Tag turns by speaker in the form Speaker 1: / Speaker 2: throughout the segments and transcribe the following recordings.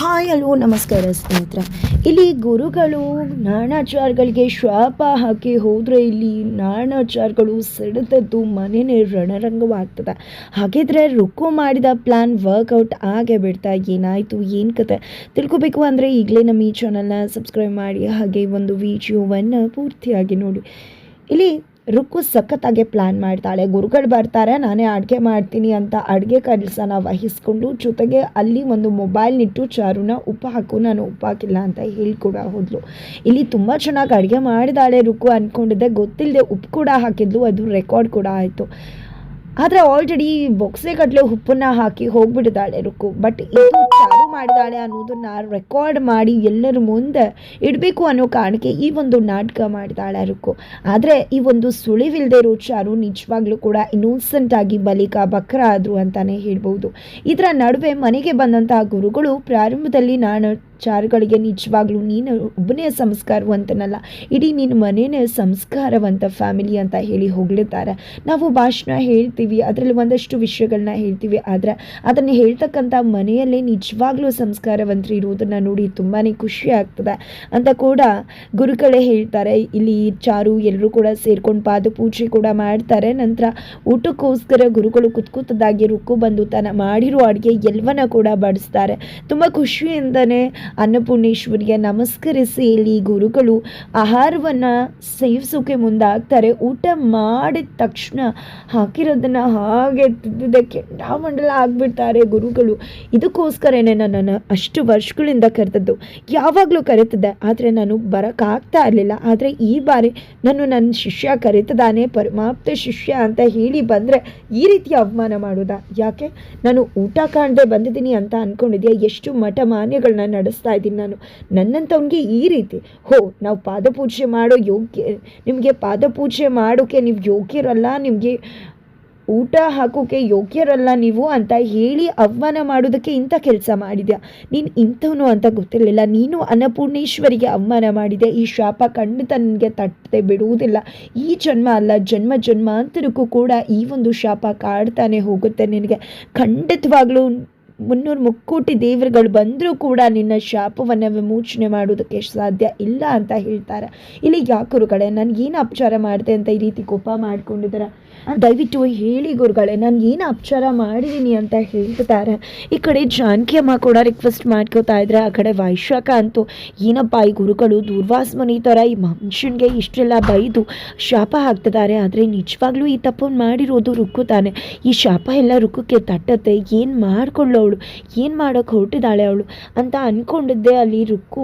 Speaker 1: Hi ಅಲ್ವೋ ನಮಸ್ಕಾರ ಸ್ನೇಹಿತರೆ. ಇಲ್ಲಿ ಗುರುಗಳು ನಾಣಾಚಾರಗಳಿಗೆ ಶಾಪ ಹಾಕಿ ಹೋದರೆ ಇಲ್ಲಿ ನಾಣಾಚಾರಗಳು ಸಿಡಿದದ್ದು ಮನೆಯೇ ರಣರಂಗವಾಗ್ತದೆ. ಹಾಗಿದ್ರೆ ರುಕ್ಕು ಮಾಡಿದ ಪ್ಲ್ಯಾನ್ ವರ್ಕೌಟ್ ಆಗೇ ಬಿಡ್ತಾ ಏನಾಯಿತು, ಏನು ಕತೆ? ತಿಳ್ಕೊಬೇಕು ಅಂದರೆ ಈಗಲೇ ನಮ್ಮ ಈ ಚಾನಲ್ನ ಸಬ್ಸ್ಕ್ರೈಬ್ ಮಾಡಿ, ಹಾಗೆ ಒಂದು ವಿಡಿಯೋವನ್ನು ಪೂರ್ತಿಯಾಗಿ ನೋಡಿ. ಇಲ್ಲಿ ರುಕ್ಕು ಸಖತ್ತಾಗೆ ಪ್ಲ್ಯಾನ್ ಮಾಡ್ತಾಳೆ. ಗುರುಗಳು ಬರ್ತಾರೆ, ನಾನೇ ಅಡುಗೆ ಮಾಡ್ತೀನಿ ಅಂತ ಅಡುಗೆ ಕೆಲಸನ ವಹಿಸ್ಕೊಂಡು ಜೊತೆಗೆ ಅಲ್ಲಿ ಒಂದು ಮೊಬೈಲ್ನಿಟ್ಟು ಚಾರುನ ಉಪ್ಪು ಹಾಕು, ನಾನು ಉಪ್ಪು ಹಾಕಿಲ್ಲ ಅಂತ ಹೇಳ್ಕೊಡ ಕೂಡ ಹೋದ್ಲು. ಇಲ್ಲಿ ತುಂಬ ಚೆನ್ನಾಗಿ ಅಡುಗೆ ಮಾಡಿದಾಳೆ ರುಕ್ಕು ಅಂದ್ಕೊಂಡಿದ್ದೆ ಗೊತ್ತಿಲ್ಲದೆ ಉಪ್ಪು ಕೂಡ ಹಾಕಿದ್ಲು, ಅದು ರೆಕಾರ್ಡ್ ಕೂಡ ಆಯಿತು. ಆದರೆ ಆಲ್ರೆಡಿ ಬೊಕ್ಸೆ ಗಟ್ಟಲೆ ಉಪ್ಪನ್ನ ಹಾಕಿ ಹೋಗ್ಬಿಟ್ಟಿದ್ದಾಳೆ ರುಕ್ಕು. ಬಟ್ ಇದು ಚಾರು ಮಾಡಿದಾಳೆ ಅನ್ನೋದನ್ನ ರೆಕಾರ್ಡ್ ಮಾಡಿ ಎಲ್ಲರ ಮುಂದೆ ಇಡಬೇಕು ಅನ್ನೋ ಕಾರಣಕ್ಕೆ ಈ ಒಂದು ನಾಟಕ ಮಾಡಿದಾಳೆ ಅರುಕು ಆದರೆ ಈ ಒಂದು ಸುಳಿವಿಲ್ಲದೆ ಇರೋ ಚಾರು ನಿಜವಾಗ್ಲೂ ಕೂಡ ಇನ್ನೋಸೆಂಟ್ ಆಗಿ ಬಲಿಕ ಬಕ್ರ ಆದರು ಅಂತಾನೆ ಹೇಳ್ಬೋದು ಇದರ ನಡುವೆ ಮನೆಗೆ ಬಂದಂತಹ ಗುರುಗಳು ಪ್ರಾರಂಭದಲ್ಲಿ ನಾನು ಚಾರುಗಳಿಗೆ ನಿಜವಾಗ್ಲೂ ನೀನು ಒಬ್ಬನೇ ಸಂಸ್ಕಾರವಂತನಲ್ಲ ಇಡೀ ನಿನ್ನ ಮನೇನೇ ಸಂಸ್ಕಾರವಂತ ಫ್ಯಾಮಿಲಿ ಅಂತ ಹೇಳಿ ಹೊಗಳಿದ್ದಾರೆ ನಾವು ಭಾಷಣ ಹೇಳ್ತೀವಿ, ಅದರಲ್ಲಿ ಒಂದಷ್ಟು ವಿಷಯಗಳನ್ನ ಹೇಳ್ತೀವಿ, ಆದರೆ ಅದನ್ನು ಹೇಳ್ತಕ್ಕಂಥ ಮನೆಯಲ್ಲೇ ನಿಜವಾಗ್ಲೂ ಸಂಸ್ಕಾರವಂತರು ಇರುವುದನ್ನು ನೋಡಿ ತುಂಬಾ ಖುಷಿ ಆಗ್ತದೆ ಅಂತ ಕೂಡ ಗುರುಗಳೇ ಹೇಳ್ತಾರೆ. ಇಲ್ಲಿ ಚಾರು ಎಲ್ಲರೂ ಕೂಡ ಸೇರ್ಕೊಂಡು ಪಾದಪೂಜೆ ಕೂಡ ಮಾಡ್ತಾರೆ. ನಂತರ ಊಟಕ್ಕೋಸ್ಕರ ಗುರುಗಳು ಕುತ್ಕೂತದಾಗಿ ರುಕ್ಕು ಬಂದು ತನ್ನ ಮಾಡಿರೋ ಅಡುಗೆ ಎಲ್ಲವನ್ನ ಕೂಡ ಬಡಿಸ್ತಾರೆ. ತುಂಬ ಖುಷಿಯಿಂದನೇ ಅನ್ನಪೂರ್ಣೇಶ್ವರಿಗೆ ನಮಸ್ಕರಿಸಿ ಇಲ್ಲಿ ಗುರುಗಳು ಆಹಾರವನ್ನು ಸೇವಿಸೋಕೆ ಮುಂದಾಗ್ತಾರೆ. ಊಟ ಮಾಡಿದ ತಕ್ಷಣ ಹಾಕಿರೋದನ್ನು ಹಾಗೆ ತಿದ್ದಕ್ಕೆ ಮಂಡಲ ಆಗಿಬಿಡ್ತಾರೆ ಗುರುಗಳು. ಇದಕ್ಕೋಸ್ಕರನೇ ನನ್ನನ್ನು ಅಷ್ಟು ವರ್ಷಗಳಿಂದ ಕರೆದದ್ದು. ಯಾವಾಗಲೂ ಕರೀತಿದ್ದೆ ಆದರೆ ನಾನು ಬರೋಕ್ಕಾಗ್ತಾ ಇರಲಿಲ್ಲ. ಆದರೆ ಈ ಬಾರಿ ನಾನು ನನ್ನ ಶಿಷ್ಯ ಕರೀತದಾನೆ ಪರಮಾಪ್ತ ಶಿಷ್ಯ ಅಂತ ಹೇಳಿ ಬಂದರೆ ಈ ರೀತಿ ಅವಮಾನ ಮಾಡೋದಾ? ಯಾಕೆ? ನಾನು ಊಟ ಕಾಣದೆ ಬಂದಿದ್ದೀನಿ ಅಂತ ಅಂದ್ಕೊಂಡಿದ್ಯಾ ಎಷ್ಟು ಮಠ ಮಾನ್ಯಗಳನ್ನ ನಡೆಸ್ತಾ ಇದ್ದೀನಿ ನಾನು. ನನ್ನಂಥವ್ನಿಗೆ ಈ ರೀತಿ. ಹೋ, ನಾವು ಪಾದಪೂಜೆ ಮಾಡೋ ಯೋಗ್ಯ, ನಿಮಗೆ ಪಾದಪೂಜೆ ಮಾಡೋಕ್ಕೆ ನೀವು ಯೋಗ್ಯರಲ್ಲ, ನಿಮಗೆ ಊಟ ಹಾಕೋಕ್ಕೆ ಯೋಗ್ಯರಲ್ಲ ನೀವು ಅಂತ ಹೇಳಿ ಅವಮಾನ ಮಾಡೋದಕ್ಕೆ ಇಂಥ ಕೆಲಸ ಮಾಡಿದ್ಯಾ? ನೀನು ಇಂಥವನು ಅಂತ ಗೊತ್ತಿರಲಿಲ್ಲ. ನೀನು ಅನ್ನಪೂರ್ಣೇಶ್ವರಿಗೆ ಅವಮಾನ ಮಾಡಿದೆ. ಈ ಶಾಪ ಖಂಡಿತ ನಿನಗೆ ತಟ್ಟದೆ ಬಿಡುವುದಿಲ್ಲ. ಈ ಜನ್ಮ ಅಲ್ಲ, ಜನ್ಮ ಜನ್ಮಾಂತರಕ್ಕೂ ಕೂಡ ಈ ಒಂದು ಶಾಪ ಕಾಡ್ತಾನೆ ಹೋಗುತ್ತೆ ನಿನಗೆ. ಖಂಡಿತವಾಗ್ಲೂ ಮುನ್ನೂರು ಮುಕ್ಕೋಟಿ ದೇವರುಗಳು ಬಂದರೂ ಕೂಡ ನಿನ್ನ ಶಾಪವನ್ನು ವಿಮೋಚನೆ ಮಾಡೋದಕ್ಕೆ ಸಾಧ್ಯ ಇಲ್ಲ ಅಂತ ಹೇಳ್ತಾರೆ. ಇಲ್ಲಿ ಯಾಕೆ ಗುರುಗಳೇ ಏನು ಅಪಚಾರ ಮಾಡಿದೆ ಅಂತ ಈ ರೀತಿ ಕೋಪ ಮಾಡ್ಕೊಂಡಿದ್ದಾರೆ? ದಯವಿಟ್ಟು ಹೇಳಿ ಗುರುಗಳೇ ನಾನು ಏನು ಅಪಚಾರ ಮಾಡಿದ್ದೀನಿ ಅಂತ ಹೇಳ್ತಾರೆ. ಈ ಕಡೆ ಜಾನಕಿ ಅಮ್ಮ ಕೂಡ ರಿಕ್ವೆಸ್ಟ್ ಮಾಡ್ಕೋತಾ ಇದ್ರೆ, ಆ ಕಡೆ ವೈಶಾಖ ಅಂತೂ, ಏನಪ್ಪ ಈ ಗುರುಗಳು ದೂರ್ವಾಸ ಮನಿ ಥರ ಈ ಮನುಷ್ಯನಿಗೆ ಇಷ್ಟೆಲ್ಲ ಬೈದು ಶಾಪ ಹಾಕ್ತಿದ್ದಾರೆ, ಆದರೆ ನಿಜವಾಗ್ಲೂ ಈ ತಪ್ಪನ್ನು ಮಾಡಿರೋದು ರುಕ್ಕುತ್ತಾನೆ ಈ ಶಾಪ ಎಲ್ಲ ರುಕ್ಕಕ್ಕೆ ತಟ್ಟತ್ತೆ, ಏನು ಮಾಡ್ಕೊಳ್ಳೋಳು ಏನು ಮಾಡೋಕ್ಕೆ ಹೊರಟಿದ್ದಾಳೆ ಅವಳು? ಅಂತ ಅಂದ್ಕೊಂಡಿದ್ದೆ ಅಲ್ಲಿ ರುಕ್ಕು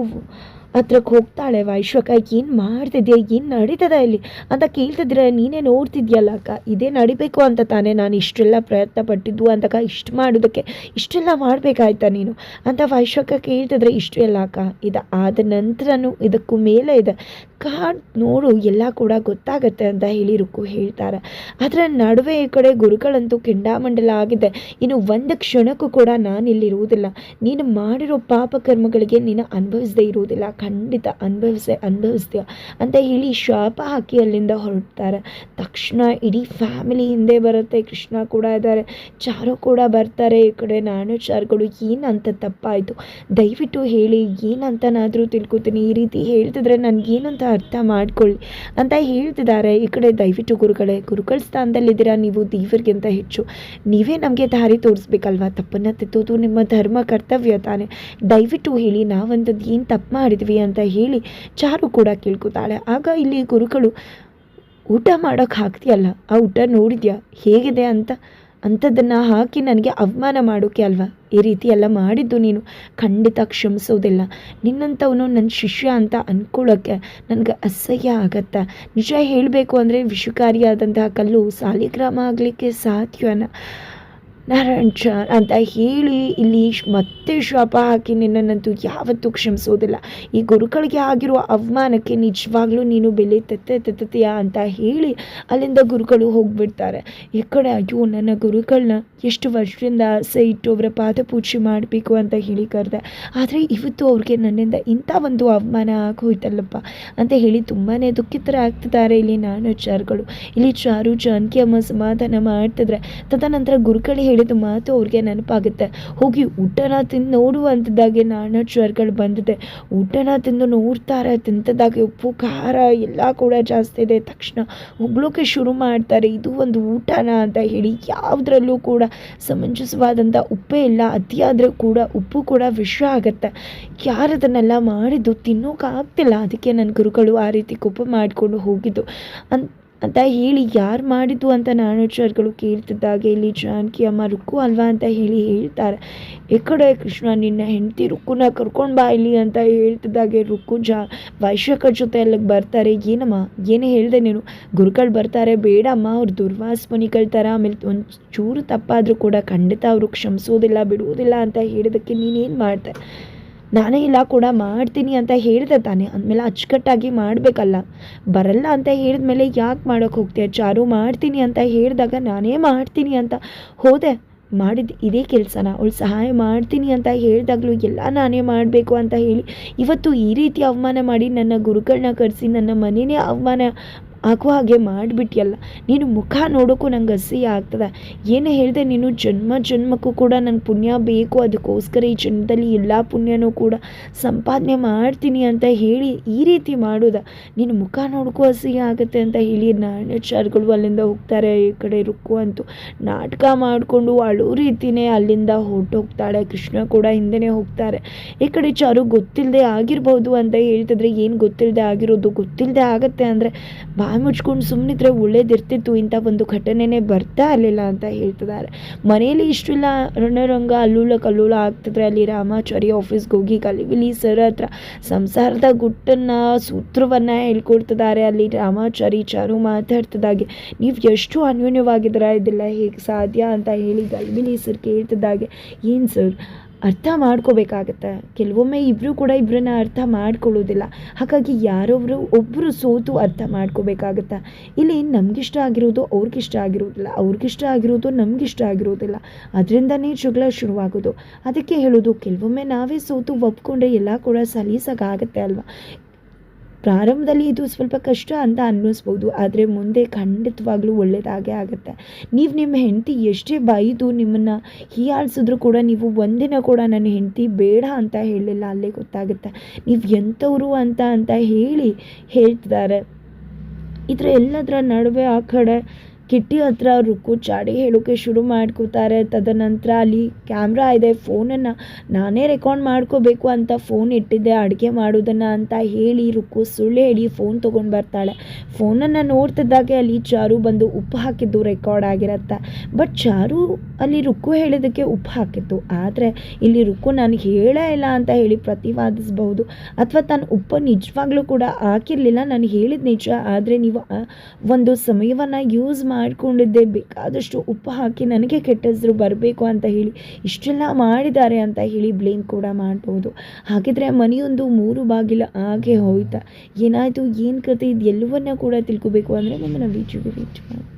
Speaker 1: ಹತ್ರಕ್ಕೆ ಹೋಗ್ತಾಳೆ ವೈಶ್ವಕ ಏನು ಮಾಡ್ತಿದ್ಯಾ? ಏನು ನಡೀತದ ಇಲ್ಲಿ? ಅಂತ ಕೇಳ್ತಿದ್ರೆ, ನೀನೇ ನೋಡ್ತಿದ್ಯಲ್ಲ ಅಕ್ಕ, ಇದೇ ನಡಿಬೇಕು ಅಂತ ತಾನೇ ನಾನು ಇಷ್ಟೆಲ್ಲ ಪ್ರಯತ್ನ ಪಟ್ಟಿದ್ದು ಅಂತಕ್ಕ ಇಷ್ಟು ಮಾಡೋದಕ್ಕೆ ಇಷ್ಟೆಲ್ಲ ಮಾಡಬೇಕಾಯ್ತಾ ನೀನು? ಅಂತ ವೈಶ್ವಕ ಕೇಳ್ತಿದ್ರೆ, ಇಷ್ಟು ಎಲ್ಲ ಅಕ್ಕ, ಇದು ಆದ ನಂತರನೂ ಇದಕ್ಕೂ ಮೇಲೆ ಇದೆ. ಕಾಡ್, ನೋಡು, ಎಲ್ಲ ಕೂಡ ಗೊತ್ತಾಗತ್ತೆ ಅಂತ ಹೇಳಿ ರುಕ್ಕು ಹೇಳ್ತಾರೆ. ಅದರ ನಡುವೆ ಈ ಕಡೆ ಗುರುಗಳಂತೂ ಕೆಂಡಾಮಂಡಲ ಆಗಿದೆ. ಇನ್ನು ಒಂದು ಕ್ಷಣಕ್ಕೂ ಕೂಡ ನಾನು ಇಲ್ಲಿರುವುದಿಲ್ಲ ನೀನು ಮಾಡಿರೋ ಪಾಪ ಕರ್ಮಗಳಿಗೆ ನೀನು ಅನುಭವಿಸದೇ ಇರುವುದಿಲ್ಲ. ಖಂಡಿತ ಅನುಭವಿಸೆ ಅನುಭವಿಸ್ತೀಯ ಅಂತ ಹೇಳಿ ಶಾಪ ಹಾಕಿ ಅಲ್ಲಿಂದ ಹೊರಡ್ತಾರೆ. ತಕ್ಷಣ ಇಡೀ ಫ್ಯಾಮಿಲಿ ಹಿಂದೆ ಬರುತ್ತೆ. ಕೃಷ್ಣ ಕೂಡ ಇದ್ದಾರೆ. ಚಾರು ಕೂಡ ಬರ್ತಾರೆ. ಈ ಕಡೆ ನಾನು, ಚಾರುಗಳು, ಏನಂತ ತಪ್ಪಾಯಿತು? ದಯವಿಟ್ಟು ಹೇಳಿ, ಏನಂತನಾದರೂ ತಿಳ್ಕೊತೀನಿ. ಈ ರೀತಿ ಹೇಳ್ತಿದ್ರೆ ನನಗೇನಂತ ಅರ್ಥ ಮಾಡ್ಕೊಳ್ಳಿ ಅಂತ ಹೇಳ್ತಿದ್ದಾರೆ. ಈ ಕಡೆ ದಯವಿಟ್ಟು ಗುರುಗಳೇ, ಗುರುಗಳ ಸ್ಥಾನದಲ್ಲಿದ್ದೀರಾ ನೀವು? ದೇವರಿಗಿಂತ ಹೆಚ್ಚು. ನೀವೇ ನಮಗೆ ದಾರಿ ತೋರಿಸ್ಬೇಕಲ್ವಾ? ತಪ್ಪನ್ನು ತಿತ್ತೋದು ನಿಮ್ಮ ಧರ್ಮ, ಕರ್ತವ್ಯ ತಾನೆ. ದಯವಿಟ್ಟು ಹೇಳಿ ನಾವಂಥದ್ದು ಏನು ತಪ್ಪು ಮಾಡಿದ್ವಿ? ಅಂತ ಹೇಳಿ ಚಾರು ಕೂಡ ಕೇಳ್ಕೊತಾಳೆ. ಆಗ ಇಲ್ಲಿ ಗುರುಗಳು, ಊಟ ಮಾಡೋಕ್ಕೆ ಹಾಕ್ತೀಯಲ್ಲ ಆ ಊಟ ನೋಡಿದ್ಯಾ? ಹೇಗಿದೆ ಅಂತ? ಅಂಥದ್ದನ್ನು ಹಾಕಿ ನನಗೆ ಅವಮಾನ ಮಾಡೋಕ್ಕೆ ಅಲ್ವಾ? ಈ ರೀತಿ ಎಲ್ಲ ಮಾಡಿದ್ದು ನೀನು. ಖಂಡಿತ ಕ್ಷಮಿಸೋದಿಲ್ಲ. ನಿನ್ನಂಥವನು ನನ್ನ ಶಿಷ್ಯ ಅಂತ ಅಂದ್ಕೊಳ್ಳೋಕ್ಕೆ ನನಗೆ ಅಸಹ್ಯ ಆಗತ್ತೆ. ನಿಜ ಹೇಳಬೇಕು ಅಂದರೆ ವಿಷಕಾರಿಯಾದಂತಹ ಕಲ್ಲು ಸಾಲಿಗ್ರಾಮ ಆಗಲಿಕ್ಕೆ ಸಾಧ್ಯನ ನಾರಾಯಣ್ ಅಂತ ಹೇಳಿ ಇಲ್ಲಿ ಮತ್ತೆ ಶಾಪ ಹಾಕಿ ನಿನ್ನನ್ನಂತೂ ಯಾವತ್ತೂ ಕ್ಷಮಿಸೋದಿಲ್ಲ. ಈ ಗುರುಗಳಿಗೆ ಆಗಿರುವ ಅವಮಾನಕ್ಕೆ ನಿಜವಾಗ್ಲೂ ನೀನು ಬೆಲೆ ತತ್ತ ತೆತ್ತೀಯಾ ಅಂತ ಹೇಳಿ ಅಲ್ಲಿಂದ ಗುರುಗಳು ಹೋಗ್ಬಿಡ್ತಾರೆ. ಈ ಕಡೆ ಅಯ್ಯೋ, ನನ್ನ ಗುರುಗಳನ್ನ ಎಷ್ಟು ವರ್ಷದಿಂದ ಆಸೆ ಇಟ್ಟು ಅವರ ಪಾದಪೂಜೆ ಮಾಡಬೇಕು ಅಂತ ಹೇಳಿ ಕರೆದೆ. ಆದರೆ ಇವತ್ತು ಅವ್ರಿಗೆ ನನ್ನಿಂದ ಇಂಥ ಒಂದು ಅವಮಾನ ಆಗೋಯ್ತಲ್ಲಪ್ಪ ಅಂತ ಹೇಳಿ ತುಂಬಾ ದುಃಖಿತರಾಗ್ತಿದ್ದಾರೆ ಇಲ್ಲಿ ನಾನು ಚಾರ್ಗಳು. ಇಲ್ಲಿ ಚಾರು ಜಾನಕಿ ಅಮ್ಮ ಸಮಾಧಾನ ಮಾಡ್ತಿದ್ರೆ. ತದನಂತರ ಗುರುಗಳು ಹೇಳಿದ ಮಾತು ಅವ್ರಿಗೆ ನೆನಪಾಗುತ್ತೆ. ಹೋಗಿ ಊಟನ ತಿಂದು ನೋಡುವಂಥದ್ದಾಗೆ ನಾನಾಚಾರಗಳು ಬಂದಿದೆ. ಊಟನ ತಿಂದು ನೋಡ್ತಾರೆ ತಿಂತದಾಗೆ ಉಪ್ಪು, ಖಾರ ಎಲ್ಲ ಕೂಡ ಜಾಸ್ತಿ ಇದೆ. ತಕ್ಷಣ ಉಗ್ಳೋಕೆ ಶುರು ಮಾಡ್ತಾರೆ. ಇದು ಒಂದು ಊಟನ ಅಂತ ಹೇಳಿ ಯಾವುದ್ರಲ್ಲೂ ಕೂಡ ಸಮಂಜಸವಾದಂಥ ಉಪ್ಪೇ ಇಲ್ಲ. ಅತಿಯಾದರೆ ಕೂಡ ಉಪ್ಪು ಕೂಡ ವಿಷ ಆಗುತ್ತೆ. ಯಾರು ಅದನ್ನೆಲ್ಲ ಮಾಡಿದ್ದು ತಿನ್ನೋಕ್ಕಾಗ್ತಿಲ್ಲ ಅದಕ್ಕೆ ನನ್ನ ಗುರುಗಳು ಆ ರೀತಿ ಕೋಪ ಮಾಡಿಕೊಂಡು ಹೋಗಿದ್ದು. ಅಂತ ಅಂತ ಹೇಳಿ ಯಾರು ಮಾಡಿದ್ದು ಅಂತ ನಾಣಾಚಾರ್ಯಗಳು ಕೇಳ್ತಿದ್ದಾಗ. ಇಲ್ಲಿ ಜಾನಕಿ ಅಮ್ಮ ರುಕ್ಕು ಅಲ್ವಾ ಅಂತ ಹೇಳಿ ಹೇಳ್ತಾರೆ. ಈ ಕಡೆ ಕೃಷ್ಣ, ನಿನ್ನ ಹೆಂಡತಿ ರುಕ್ಕುನ ಕರ್ಕೊಂಡು ಬಾ ಇಲ್ಲಿ ಅಂತ ಹೇಳ್ತಿದ್ದಾಗೆ. ರುಕ್ಕು ಜಾ ವೈಶ್ಯಕರ ಜೊತೆ ಅಲ್ಲಿಗೆ ಬರ್ತಾರೆ. ಏನಮ್ಮ, ಏನೇ ಹೇಳಿದೆ ನೀನು? ಗುರುಗಳು ಬರ್ತಾರೆ. ಬೇಡಮ್ಮ, ಅವ್ರು ದುರ್ವಾಸ ಥರ ಆಮೇಲೆ ಒಂದು ಚೂರು ತಪ್ಪಾದರೂ ಕೂಡ ಖಂಡಿತ ಅವರು ಕ್ಷಮಿಸೋದಿಲ್ಲ, ಬಿಡುವುದಿಲ್ಲ ಅಂತ ಹೇಳಿದಕ್ಕೆ ನೀನೇನು ಮಾಡ್ದೆ? ನಾನೇ ಇಲ್ಲ ಕೂಡ ಮಾಡ್ತೀನಿ ಅಂತ ಹೇಳಿದೆ ತಾನೆ. ಅಂದಮೇಲೆ ಅಚ್ಚುಕಟ್ಟಾಗಿ ಮಾಡಬೇಕಲ್ಲ. ಬರಲ್ಲ ಅಂತ ಹೇಳಿದ್ಮೇಲೆ ಯಾಕೆ ಮಾಡೋಕ್ಕೆ ಹೋಗ್ತೀಯ? ಚಾರು ಮಾಡ್ತೀನಿ ಅಂತ ಹೇಳಿದಾಗ ನಾನೇ ಮಾಡ್ತೀನಿ ಅಂತ ಹೋದೆ. ಮಾಡಿದ್ದು ಇದೇ ಕೆಲಸನ. ಅವಳು ಸಹಾಯ ಮಾಡ್ತೀನಿ ಅಂತ ಹೇಳಿದಾಗಲೂ ಎಲ್ಲ ನಾನೇ ಮಾಡಬೇಕು ಅಂತ ಹೇಳಿ ಇವತ್ತು ಈ ರೀತಿ ಅವಮಾನ ಮಾಡಿ ನನ್ನ ಗುರುಗಳನ್ನ ಕರೆಸಿ ನನ್ನ ಮನೆಯೇ ಅವಮಾನ ಆಗುವ ಹಾಗೆ ಮಾಡಿಬಿಟ್ಟಿಯಲ್ಲ ನೀನು ಮುಖ ನೋಡೋಕ್ಕೂ ನಂಗೆ ಹಸಿ ಆಗ್ತದೆ. ಏನು ಹೇಳಿದೆ ನೀನು ಜನ್ಮ ಜನ್ಮಕ್ಕೂ ಕೂಡ ನನ್ನ ಪುಣ್ಯ ಬೇಕು. ಅದಕ್ಕೋಸ್ಕರ ಈ ಜನ್ಮದಲ್ಲಿ ಎಲ್ಲ ಪುಣ್ಯನೂ ಕೂಡ ಸಂಪಾದನೆ ಮಾಡ್ತೀನಿ ಅಂತ ಹೇಳಿ ಈ ರೀತಿ ಮಾಡೋದ. ನೀನು ಮುಖ ನೋಡೋಕ್ಕೂ ಹಸಿ ಆಗುತ್ತೆ ಅಂತ ಹೇಳಿ ನಾಣ್ಯಚಾರಗಳು ಅಲ್ಲಿಂದ ಹೋಗ್ತಾರೆ, ಈ ಕಡೆ ರುಕ್ಕು ಅಂತೂ. ನಾಟಕ ಮಾಡಿಕೊಂಡು ಅಳೋ ರೀತಿನೇ ಅಲ್ಲಿಂದ ಹೊರಟೋಗ್ತಾಳೆ. ಕೃಷ್ಣ ಕೂಡ ಹಿಂದೆನೇ ಹೋಗ್ತಾರೆ. ಈ ಕಡೆ ಚಾರು ಗೊತ್ತಿಲ್ಲದೆ ಆಗಿರ್ಬೋದು ಅಂತ ಹೇಳ್ತಿದ್ರೆ ಏನು ಗೊತ್ತಿಲ್ಲದೆ ಆಗಿರೋದು? ಗೊತ್ತಿಲ್ಲದೆ ಆಗುತ್ತೆ ಅಂದರೆ ಬಾಯಿ ಮುಚ್ಕೊಂಡು ಸುಮ್ಮನಿದ್ರೆ ಒಳ್ಳೇದಿರ್ತಿತ್ತು, ಇಂಥ ಒಂದು ಘಟನೆನೇ ಬರ್ತಾ ಇರಲಿಲ್ಲ ಅಂತ ಹೇಳ್ತಿದ್ದಾರೆ. ಮನೆಯಲ್ಲಿ ಇಷ್ಟೆಲ್ಲ ರಣರಂಗ ಅಲ್ಲೂಲ ಕಲ್ಲೂಲ ಆಗ್ತಿದ್ರೆ ಅಲ್ಲಿ ರಾಮಾಚಾರಿ ಆಫೀಸ್ಗೆ ಹೋಗಿ ಕಲಿವಿಲಿ ಸರ್ ಹತ್ರ ಸಂಸಾರದ ಗುಟ್ಟನ್ನು, ಸೂತ್ರವನ್ನು ಹೇಳ್ಕೊಡ್ತಿದ್ದಾರೆ. ಅಲ್ಲಿ ರಾಮಾಚಾರಿ ಚಾರು ಮಾತಾಡ್ತಿದ್ದಾಗೆ, ನೀವು ಎಷ್ಟು ಅನ್ಯೋನ್ಯವಾಗಿದ್ದೀರಾ? ಇದೆಲ್ಲ ಹೇಗೆ ಸಾಧ್ಯ? ಅಂತ ಹೇಳಿ ಗಲ್ಬಿಲಿ ಸರ್ ಕೇಳ್ತಿದ್ದಾಗೆ, ಏನು ಸರ್ ಅರ್ಥ ಮಾಡ್ಕೋಬೇಕಾಗತ್ತೆ. ಕೆಲವೊಮ್ಮೆ ಇಬ್ಬರು ಕೂಡ ಇಬ್ಬರನ್ನ ಅರ್ಥ ಮಾಡ್ಕೊಳ್ಳೋದಿಲ್ಲ. ಹಾಗಾಗಿ ಯಾರೊಬ್ಬರು ಒಬ್ಬರು ಸೋತು ಅರ್ಥ ಮಾಡ್ಕೋಬೇಕಾಗತ್ತೆ. ಇಲ್ಲಿ ನಮಗಿಷ್ಟ ಆಗಿರೋದು ಅವ್ರಿಗಿಷ್ಟ ಆಗಿರೋದಿಲ್ಲ. ಅವ್ರಿಗಿಷ್ಟ ಆಗಿರೋದು ನಮಗಿಷ್ಟ ಆಗಿರೋದಿಲ್ಲ. ಅದರಿಂದನೇ ಜಗಳ ಶುರುವಾಗೋದು. ಅದಕ್ಕೆ ಹೇಳೋದು, ಕೆಲವೊಮ್ಮೆ ನಾವೇ ಸೋತು ಒಪ್ಕೊಂಡ್ರೆ ಎಲ್ಲ ಕೂಡ ಸಲೀಸಾಗತ್ತೆ ಅಲ್ವಾ? ಪ್ರಾರಂಭದಲ್ಲಿ ಇದು ಸ್ವಲ್ಪ ಕಷ್ಟ ಅಂತ ಅನ್ನಿಸ್ಬೋದು ಆದರೆ ಮುಂದೆ ಖಂಡಿತವಾಗ್ಲೂ ಒಳ್ಳೆಯದಾಗೇ ಆಗುತ್ತೆ. ನೀವು ನಿಮ್ಮ ಹೆಂಡತಿ ಎಷ್ಟೇ ಬೈದು ನಿಮ್ಮನ್ನು ಹೀಯಾಳಿಸಿದ್ರು ಕೂಡ ನೀವು ಒಂದಿನ ಕೂಡ ನನ್ನ ಹೆಂಡತಿ ಬೇಡ ಅಂತ ಹೇಳಿಲ್ಲ ಅಲ್ಲೇ ಗೊತ್ತಾಗುತ್ತೆ. ನೀವು ಎಂಥವ್ರು ಅಂತ ಅಂತ ಹೇಳಿ ಹೇಳ್ತಿದ್ದಾರೆ. ಇದರ ಎಲ್ಲದರ ನಡುವೆ ಆ ಕಡೆ ಕಿಟ್ಟಿ ಹತ್ರ ರುಕ್ಕು ಚಾಡಿ ಹೇಳೋಕ್ಕೆ ಶುರು ಮಾಡ್ಕೋತಾರೆ. ತದನಂತರ ಅಲ್ಲಿ ಕ್ಯಾಮ್ರಾ ಇದೆ. ಫೋನನ್ನು ನಾನೇ ರೆಕಾರ್ಡ್ ಮಾಡ್ಕೋಬೇಕು ಅಂತ ಫೋನ್ ಇಟ್ಟಿದ್ದೆ. ಅಡುಗೆ ಮಾಡೋದನ್ನು ಅಂತ ಹೇಳಿ ರುಕ್ಕು ಸುಳ್ಳು ಹೇಳಿ ಫೋನ್ ತೊಗೊಂಡು ಬರ್ತಾಳೆ. ಫೋನನ್ನು ನೋಡ್ತಿದ್ದಾಗೆ ಅಲ್ಲಿ ಚಾರು ಬಂದು ಉಪ್ಪು ಹಾಕಿದ್ದು ರೆಕಾರ್ಡ್ ಆಗಿರತ್ತೆ. ಬಟ್ ಚಾರು ಅಲ್ಲಿ ರುಕ್ಕು ಹೇಳಿದ್ದಕ್ಕೆ ಉಪ್ಪು ಹಾಕಿತ್ತು ಆದರೆ ಇಲ್ಲಿ ರುಕ್ಕು ನಾನು ಹೇಳೇ ಇಲ್ಲ ಅಂತ ಹೇಳಿ ಪ್ರತಿವಾದಿಸಬಹುದು. ಅಥವಾ ತಾನು ಉಪ್ಪು ನಿಜವಾಗ್ಲೂ ಕೂಡ ಹಾಕಿರಲಿಲ್ಲ. ನಾನು ಹೇಳಿದ ನಿಜ. ಆದರೆ ನೀವು ಒಂದು ಸಮಯವನ್ನು ಯೂಸ್ ಮಾಡಿಕೊಂಡಿದ್ದೆ. ಬೇಕಾದಷ್ಟು ಉಪ್ಪು ಹಾಕಿ ನನಗೆ ಕೆಟ್ಟ ಹೆಸರು ಬರಬೇಕು ಅಂತ ಹೇಳಿ, ಇಷ್ಟೆಲ್ಲ ಮಾಡಿದ್ದಾರೆ ಅಂತ ಹೇಳಿ ಬ್ಲೇಮ್ ಕೂಡ ಮಾಡ್ಬೋದು. ಹಾಗಿದ್ರೆ ಮನೆಯೊಂದು ಮೂರು ಬಾಗಿಲ ಹಾಗೆ ಹೋಯ್ತಾ. ಏನಾಯಿತು, ಏನು ಕತೆ ಇದು ಎಲ್ಲವನ್ನ ಕೂಡ ತಿಳ್ಕೊಬೇಕು ಅಂದರೆ ನಮ್ಮನ್ನು ವೀಡಿಯೋಗೆ ವಿಚು ಮಾಡಿ